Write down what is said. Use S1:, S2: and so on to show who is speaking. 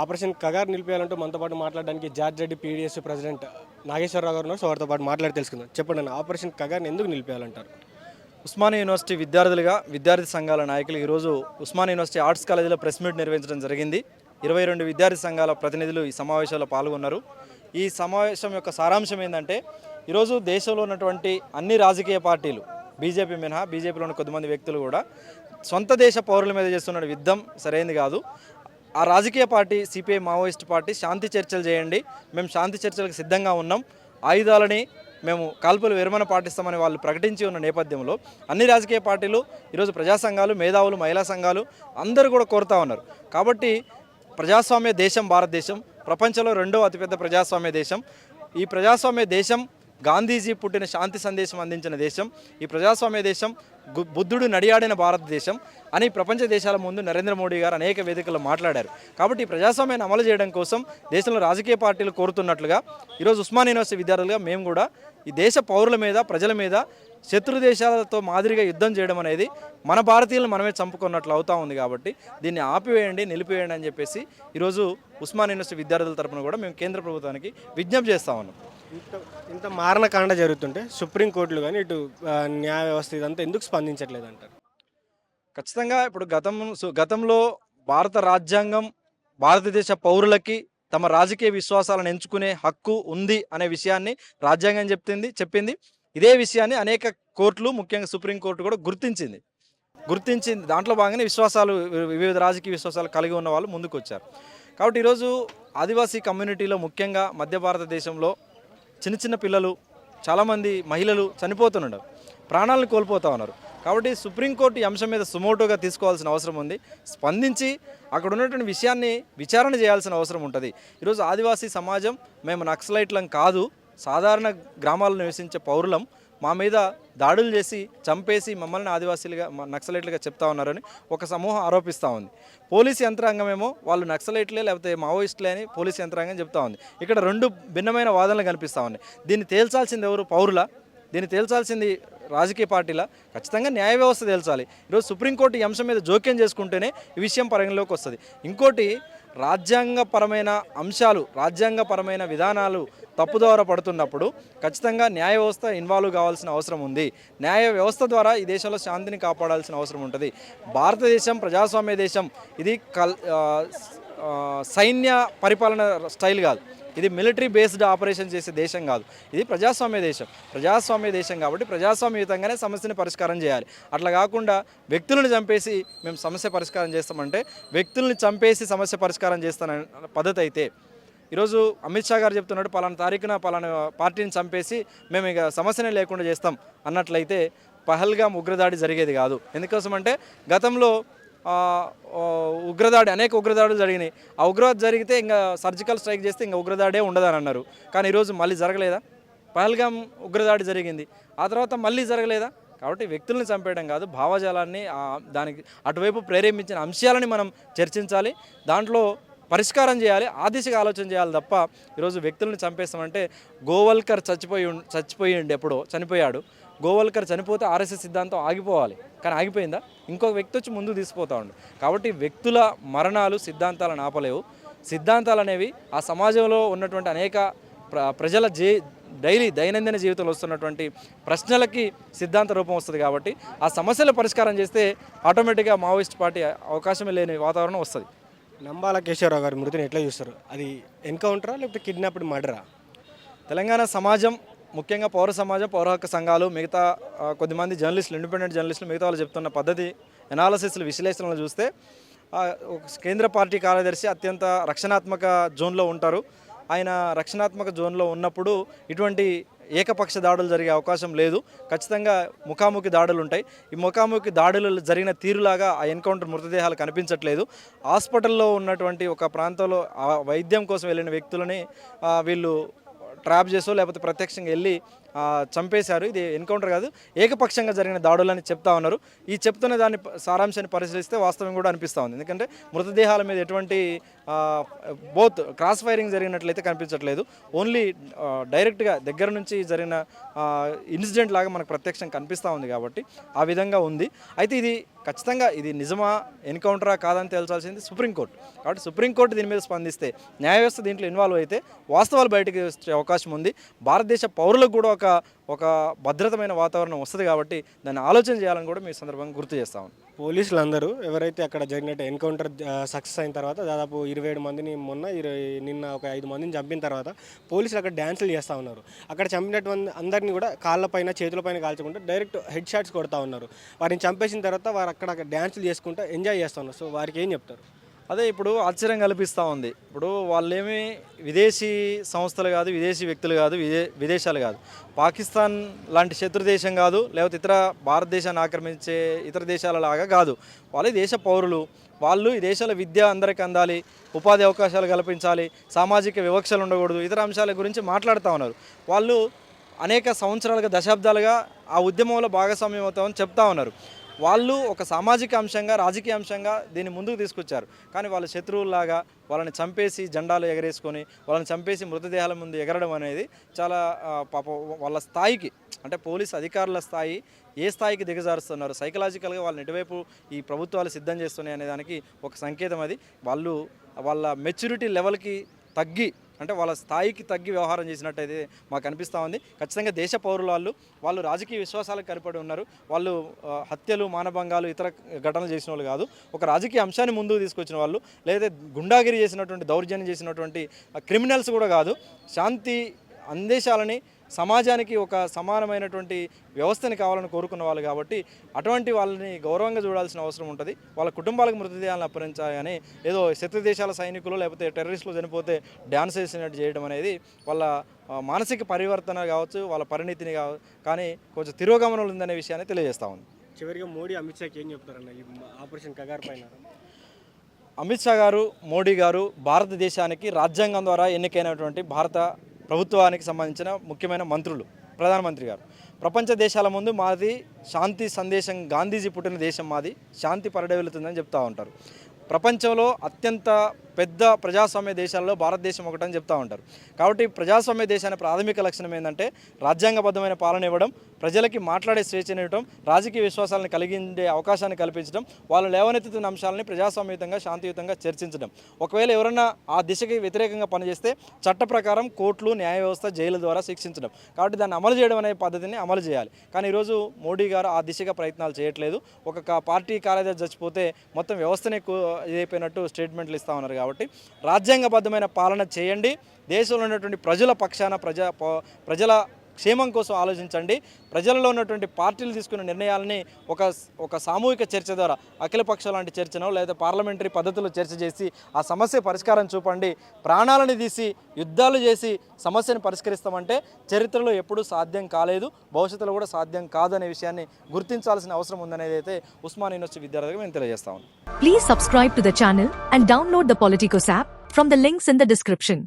S1: Operation Kagar నిలిపేయాలంటూ మనతో పాటు మాట్లాడడానికి George Reddy PDS president Nageswararao గారు ఉన్నారు. సో వారితో పాటు మాట్లాడి తెలుసుకుందాం. చెప్పండి అన్న ఆపరేషన్ కగార్ని ఎందుకు నిలిపేయాలంటారు?
S2: ఉస్మానియా యూనివర్సిటీ విద్యార్థులుగా విద్యార్థి సంఘాల నాయకులు ఈరోజు ఉస్మానియా యూనివర్సిటీ ఆర్ట్స్ కాలేజీలో ప్రెస్ మీట్ నిర్వహించడం జరిగింది. ఇరవై రెండు విద్యార్థి సంఘాల ప్రతినిధులు ఈ సమావేశంలో పాల్గొన్నారు. ఈ సమావేశం యొక్క సారాంశం ఏంటంటే ఈరోజు దేశంలో ఉన్నటువంటి అన్ని రాజకీయ పార్టీలు బీజేపీ మినహా బీజేపీలో ఉన్న కొద్దిమంది వ్యక్తులు కూడా సొంత దేశ పౌరుల మీద చేస్తున్న యుద్ధం సరైనది కాదు. ఆ రాజకీయ పార్టీ సిపిఐ మావోయిస్ట్ పార్టీ శాంతి చర్చలు చేయండి. మేము శాంతి చర్చలకు సిద్ధంగా ఉన్నాం. ఆయుధాలని మేము కాల్పులు విరమణ పాటిస్తామని వాళ్ళు ప్రకటించి ఉన్న నేపథ్యంలో అన్ని రాజకీయ పార్టీలు ఈరోజు ప్రజా సంఘాలు మేధావులు మహిళా సంఘాలు అందరూ కూడా కోరుతా ఉన్నారు. కాబట్టి ప్రజాస్వామ్య దేశం భారతదేశం. ప్రపంచంలో రెండో అతిపెద్ద ప్రజాస్వామ్య దేశం. ఈ ప్రజాస్వామ్య దేశం గాంధీజీ పుట్టిన శాంతి సందేశం అందించిన దేశం ఈ ప్రజాస్వామ్య దేశం గు- బుద్ధుడు నడియాడిన భారతదేశం అని ప్రపంచ దేశాల ముందు నరేంద్ర మోడీ గారు అనేక వేదికల్లో మాట్లాడారు. కాబట్టి ఈ ప్రజాస్వామ్యాన్ని అమలు చేయడం కోసం దేశంలో రాజకీయ పార్టీలు కోరుతున్నట్లుగా ఈరోజు ఉస్మాన్ యూనివర్సిటీ విద్యార్థులుగా మేము కూడా ఈ దేశ పౌరుల మీద ప్రజల మీద శత్రు దేశాలతో మాదిరిగా యుద్ధం చేయడం అనేది మన భారతీయులను మనమే చంపుకున్నట్లు అవుతా ఉంది కాబట్టి దీన్ని ఆపివేయండి నిలిపివేయండి అని చెప్పేసి ఈరోజు ఉస్మాన్ యూనివర్సిటీ విద్యార్థుల తరపున కూడా మేము కేంద్ర ప్రభుత్వానికి విజ్ఞప్తి చేస్తా ఉన్నాం.
S1: ఇంత ఇంత మారణ కాండ జరుగుతుంటే సుప్రీంకోర్టులు కానీ ఇటు న్యాయ వ్యవస్థ ఇదంతా ఎందుకు స్పందించట్లేదు అంటారు
S2: ఖచ్చితంగా ఇప్పుడు గతం గతంలో భారత రాజ్యాంగం భారతదేశ పౌరులకి తమ రాజకీయ విశ్వాసాలను ఎంచుకునే హక్కు ఉంది అనే విషయాన్ని రాజ్యాంగం చెప్తుంది చెప్పింది. ఇదే విషయాన్ని అనేక కోర్టులు ముఖ్యంగా సుప్రీంకోర్టు కూడా గుర్తించింది. గుర్తించింది. దాంట్లో భాగంగానే విశ్వాసాలు వివిధ రాజకీయ విశ్వాసాలు కలిగి ఉన్న వాళ్ళు ముందుకు వచ్చారు కాబట్టి ఈరోజు ఆదివాసీ కమ్యూనిటీలో ముఖ్యంగా మధ్య భారతదేశంలో చిన్న చిన్న పిల్లలు చాలామంది మహిళలు చనిపోతున్నారు ప్రాణాలను కోల్పోతా ఉన్నారు. కాబట్టి సుప్రీంకోర్టు ఈ అంశం మీద సుమోటోగా తీసుకోవాల్సిన అవసరం ఉంది. స్పందించి అక్కడ ఉన్నటువంటి విషయాన్ని విచారణ చేయాల్సిన అవసరం ఉంటుంది. ఈరోజు ఆదివాసీ సమాజం మేము నక్సలైట్లం కాదు సాధారణ గ్రామాల్లో నివసించే పౌరులం. మా మీద దాడులు చేసి చంపేసి మమ్మల్ని ఆదివాసీలుగా నక్సలైట్లుగా చెప్తా ఉన్నారని ఒక సమూహం ఆరోపిస్తూ ఉంది. పోలీస్ యంత్రాంగమేమో వాళ్ళు నక్సలైట్లే లేకపోతే మావోయిస్టులే అని పోలీస్ యంత్రాంగం చెప్తా ఉంది. ఇక్కడ రెండు భిన్నమైన వాదనలు కనిపిస్తూ ఉన్నాయి. దీన్ని తేల్చాల్సింది ఎవరు? పౌరుల? దీన్ని తేల్చాల్సింది రాజకీయ పార్టీల? ఖచ్చితంగా న్యాయ వ్యవస్థ తేల్చాలి. ఈరోజు సుప్రీంకోర్టు ఈ అంశం మీద జోక్యం చేసుకుంటేనే ఈ విషయం పరిగణలోకి వస్తుంది. ఇంకోటి రాజ్యాంగపరమైన అంశాలు రాజ్యాంగపరమైన విధానాలు తప్పుదోవ పడుతున్నప్పుడు ఖచ్చితంగా న్యాయ వ్యవస్థ ఇన్వాల్వ్ కావాల్సిన అవసరం ఉంది. న్యాయ వ్యవస్థ ద్వారా ఈ దేశంలో శాంతిని కాపాడాల్సిన అవసరం ఉంటుంది. భారతదేశం ప్రజాస్వామ్య దేశం ఇది కల్ సైన్య పరిపాలన స్టైల్ కాదు. ఇది మిలిటరీ బేస్డ్ ఆపరేషన్ చేసే దేశం కాదు. ఇది ప్రజాస్వామ్య దేశం. ప్రజాస్వామ్య దేశం కాబట్టి ప్రజాస్వామ్యయుతంగానే సమస్యని పరిష్కారం చేయాలి. అట్లా కాకుండా వ్యక్తులను చంపేసి మేము సమస్య పరిష్కారం చేస్తామంటే వ్యక్తుల్ని చంపేసి సమస్య పరిష్కారం చేస్తాన పద్ధతి అయితే ఈరోజు అమిత్ షా గారు చెప్తున్నాడు పలానా తారీఖున పలానా పార్టీని చంపేసి మేము ఇక సమస్యనే లేకుండా చేస్తాం అన్నట్లయితే పహల్గా ఉగ్రదాడి జరిగేది కాదు. ఎందుకోసం అంటే గతంలో ఉగ్రదాడి అనేక ఉగ్రదాడులు జరిగినాయి. ఆ ఉగ్రవాద జరిగితే ఇంకా సర్జికల్ స్ట్రైక్ చేస్తే ఇంకా ఉగ్రదాడే ఉండదని అన్నారు. కానీ ఈరోజు మళ్ళీ జరగలేదా? పహల్గాం ఉగ్రదాడి జరిగింది. ఆ తర్వాత మళ్ళీ జరగలేదా? కాబట్టి వ్యక్తుల్ని చంపేయడం కాదు భావజాలాన్ని దానికి అటువైపు ప్రేరేపించిన అంశాలని మనం చర్చించాలి. దాంట్లో పరిష్కారం చేయాలి ఆ దిశగా ఆలోచన చేయాలి తప్ప ఈరోజు వ్యక్తులను చంపేస్తామంటే గోవల్కర్ చచ్చిపోయి ఉం- చచ్చిపోయిండు ఎప్పుడో చనిపోయాడు. గోవల్కర్ చనిపోతే ఆర్ఎస్ఎస్ సిద్ధాంతం ఆగిపోవాలి. కానీ ఆగిపోయిందా? ఇంకొక వ్యక్తి వచ్చి ముందు తీసుకుపోతా ఉండు. కాబట్టి వ్యక్తుల మరణాలు సిద్ధాంతాలను ఆపలేవు. సిద్ధాంతాలు అనేవి ఆ సమాజంలో ఉన్నటువంటి అనేక ప్ర ప్రజల జీ డైలీ దైనందిన జీవితంలో వస్తున్నటువంటి ప్రశ్నలకి సిద్ధాంత రూపం వస్తుంది కాబట్టి ఆ సమస్యల పరిష్కారం చేస్తే ఆటోమేటిక్గా మావోయిస్ట్ పార్టీ అవకాశమే లేని వాతావరణం వస్తుంది.
S1: నంబాల కేశవరావు గారి మృతిని ఎట్లా చూస్తారు? అది ఎన్కౌంటరా లేకపోతే కిడ్నాప్డ్ మర్డరా?
S2: తెలంగాణ సమాజం ముఖ్యంగా పౌర సమాజం పౌర హక్కు సంఘాలు మిగతా కొద్దిమంది జర్నలిస్టులు ఇండిపెండెంట్ జర్నలిస్టులు మిగతా వాళ్ళు చెప్తున్న పద్ధతి ఎనాలసిస్లు విశ్లేషణలు చూస్తే ఒక కేంద్ర పార్టీ కార్యదర్శి అత్యంత రక్షణాత్మక జోన్లో ఉంటారు. ఆయన రక్షణాత్మక జోన్లో ఉన్నప్పుడు ఇటువంటి ఏకపక్ష దాడులు జరిగే అవకాశం లేదు. ఖచ్చితంగా ముఖాముఖి దాడులు ఉంటాయి. ఈ ముఖాముఖి దాడులు జరిగిన తీరులాగా ఆ ఎన్కౌంటర్ మృతదేహాలు కనిపించట్లేదు. హాస్పిటల్లో ఉన్నటువంటి ఒక ప్రాంతంలో ఆ వైద్యం కోసం వెళ్ళిన వ్యక్తులని వీళ్ళు ట్రాప్ చేసో లేకపోతే ప్రత్యక్షంగా వెళ్ళి చంపేశారు. ఇది ఎన్కౌంటర్ కాదు ఏకపక్షంగా జరిగిన దాడులని చెప్తా ఉన్నారు. ఈ చెప్తున్న దాన్ని సారాంశాన్ని పరిశీలిస్తే వాస్తవం కూడా అనిపిస్తూ ఉంది. ఎందుకంటే మృతదేహాల మీద ఎటువంటి బోత్ క్రాస్ ఫైరింగ్ జరిగినట్లయితే కనిపించట్లేదు. ఓన్లీ డైరెక్ట్గా దగ్గర నుంచి జరిగిన ఇన్సిడెంట్ లాగా మనకు ప్రత్యక్షం కనిపిస్తూ ఉంది కాబట్టి ఆ విధంగా ఉంది. అయితే ఇది ఖచ్చితంగా ఇది నిజమా ఎన్కౌంటరా కాదని తేల్చాల్సింది సుప్రీంకోర్టు. కాబట్టి సుప్రీంకోర్టు దీని మీద స్పందిస్తే న్యాయ వ్యవస్థ దీంట్లో ఇన్వాల్వ్ అయితే వాస్తవాలు బయటకు వచ్చే అవకాశం ఉంది. భారతదేశ పౌరులకు కూడా ఒక ఒక భద్రతమైన వాతావరణం వస్తుంది కాబట్టి దాన్ని ఆలోచన చేయాలని కూడా మీ సందర్భంగా గుర్తు చేస్తాము
S1: పోలీసులు అందరూ ఎవరైతే అక్కడ జరిగినట్టు ఎన్కౌంటర్ సక్సెస్ అయిన తర్వాత దాదాపు ఇరవై ఏడు మందిని మొన్న ఇరవై నిన్న ఒక ఐదు మందిని చంపిన తర్వాత పోలీసులు అక్కడ డ్యాన్సులు చేస్తూ ఉన్నారు. అక్కడ చంపినటువంటి అందరినీ కూడా కాళ్ళపైన చేతులపైన కాల్చకుండా డైరెక్ట్ హెడ్ షాట్స్ కొడతా ఉన్నారు. వారిని చంపేసిన తర్వాత వారు అక్కడ అక్కడ డ్యాన్సులు చేసుకుంటూ ఎంజాయ్ చేస్తూ ఉన్నారు. సో వారికి ఏం చెప్తారు?
S2: అదే ఇప్పుడు ఆశ్చర్యం కల్పిస్తూ ఉంది. ఇప్పుడు వాళ్ళేమి విదేశీ సంస్థలు కాదు విదేశీ వ్యక్తులు కాదు విదే విదేశాలు కాదు. పాకిస్తాన్ లాంటి శత్రు దేశం కాదు లేకపోతే ఇతర భారతదేశాన్ని ఆక్రమించే ఇతర దేశాల లాగా కాదు. వాళ్ళు దేశ పౌరులు. వాళ్ళు ఈ దేశాల విద్య అందరికీ అందాలి ఉపాధి అవకాశాలు కల్పించాలి సామాజిక వివక్షలు ఉండకూడదు ఇతర అంశాల గురించి మాట్లాడుతూ ఉన్నారు. వాళ్ళు అనేక సంవత్సరాలుగా దశాబ్దాలుగా ఆ ఉద్యమంలో భాగస్వామ్యం అవుతామని చెప్తా ఉన్నారు. వాళ్ళు ఒక సామాజిక అంశంగా రాజకీయ అంశంగా దీన్ని ముందుకు తీసుకొచ్చారు. కానీ వాళ్ళ శత్రువుల్లాగా వాళ్ళని చంపేసి జెండాలు ఎగరేసుకొని వాళ్ళని చంపేసి మృతదేహాల ముందు ఎగరడం అనేది చాలా పాప వాళ్ళ స్థాయికి అంటే పోలీస్ అధికారుల స్థాయి ఏ స్థాయికి దిగజారుస్తున్నారు? సైకలాజికల్గా వాళ్ళని ఎటువైపు ఈ ప్రభుత్వాలు సిద్ధం చేస్తున్నాయి అనే దానికి ఒక సంకేతం అది. వాళ్ళు వాళ్ళ మెచ్యూరిటీ లెవెల్కి తగ్గి అంటే వాళ్ళ స్థాయికి తగ్గి వ్యవహారం చేసినట్టయితే మాకు అనిపిస్తూ ఉంది. ఖచ్చితంగా దేశ పౌరులు వాళ్ళు వాళ్ళు రాజకీయ విశ్వాసాలకు కరిపడి ఉన్నారు. వాళ్ళు హత్యలు మానభంగాలు ఇతర ఘటనలు చేసిన వాళ్ళు కాదు. ఒక రాజకీయ అంశాన్ని ముందుకు తీసుకొచ్చిన వాళ్ళు లేదా గుండాగిరి చేసినటువంటి దౌర్జన్యం చేసినటువంటి క్రిమినల్స్ కూడా కాదు. శాంతి అందేశాలని సమాజానికి ఒక సమానమైనటువంటి వ్యవస్థని కావాలని కోరుకున్న వాళ్ళు కాబట్టి అటువంటి వాళ్ళని గౌరవంగా చూడాల్సిన అవసరం ఉంటుంది. వాళ్ళ కుటుంబాలకు మృతదేహాలను అప్పగించాలి కానీ ఏదో శత్రు దేశాల సైనికులు లేకపోతే టెర్రరిస్టులు చనిపోతే డ్యాన్స్ వేసినట్టు చేయడం అనేది వాళ్ళ మానసిక పరివర్తన కావచ్చు వాళ్ళ పరిణితిని కావ కానీ కొంచెం తిరోగమనం ఉందనే విషయాన్ని తెలియజేస్తా ఉంది.
S1: చివరిగా మోడీ అమిత్ షాకి ఏం చెప్తారన్న ఈ ఆపరేషన్ కగార్ పైన?
S2: అమిత్ షా గారు మోడీ గారు భారతదేశానికి రాజ్యాంగం ద్వారా ఎన్నికైనటువంటి భారత ప్రభుత్వానికి సంబంధించిన ముఖ్యమైన మంత్రులు ప్రధానమంత్రి గారు. ప్రపంచ దేశాల ముందు మాది శాంతి సందేశం గాంధీజీ పుట్టిన దేశం మాది. శాంతి పరిడవిలుతుందని చెప్తూ ఉంటారు. ప్రపంచంలో అత్యంత పెద్ద ప్రజాస్వామ్య దేశాల్లో భారతదేశం ఒకటని చెప్తా ఉంటారు. కాబట్టి ప్రజాస్వామ్య దేశాన్ని ప్రాథమిక లక్షణం ఏంటంటే రాజ్యాంగబద్ధమైన పాలన ఇవ్వడం ప్రజలకి మాట్లాడే స్వేచ్ఛను ఇవ్వడం రాజకీయ విశ్వాసాలను కలిగించే అవకాశాన్ని కల్పించడం వాళ్ళు లేవనెత్తుతున్న అంశాలని ప్రజాస్వామ్యుతంగా శాంతియుతంగా చర్చించడం. ఒకవేళ ఎవరన్నా ఆ దిశకి వ్యతిరేకంగా పనిచేస్తే చట్ట ప్రకారం కోర్టులు న్యాయ వ్యవస్థ జైలు ద్వారా శిక్షించడం. కాబట్టి దాన్ని అమలు చేయడం అనే పద్ధతిని అమలు చేయాలి. కానీ ఈరోజు మోడీ గారు ఆ దిశగా ప్రయత్నాలు చేయట్లేదు. ఒక పార్టీ కార్యదర్శి చచ్చిపోతే మొత్తం వ్యవస్థనే ఇదైపోయినట్టు స్టేట్మెంట్లు ఇస్తా ఉన్నారు కాబట్టి రాజ్యాంగబద్ధమైన పాలన చేయండి. దేశంలో ఉన్నటువంటి ప్రజల పక్షాన ప్రజా ప్రజల క్షేమం కోసం ఆలోచించండి. ప్రజలలో ఉన్నటువంటి పార్టీలు తీసుకున్న నిర్ణయాలని ఒక ఒక సామూహిక చర్చ ద్వారా అఖిలపక్ష లాంటి చర్చను లేదా పార్లమెంటరీ పద్ధతిలో చర్చ చేసి ఆ సమస్య పరిష్కారం చూపండి. ప్రాణాలను తీసి యుద్ధాలు చేసి సమస్యను పరిష్కరిస్తామంటే చరిత్రలో ఎప్పుడూ సాధ్యం కాలేదు. భవిష్యత్తులో కూడా సాధ్యం కాదనే విషయాన్ని గుర్తించాల్సిన అవసరం ఉందనేది అయితే ఉస్మాన్ యూనివర్సిటీ విద్యార్థులకు మేము తెలియజేస్తా
S3: ఉన్నాం. Please subscribe to the channel and download the Politicos app from the links in the description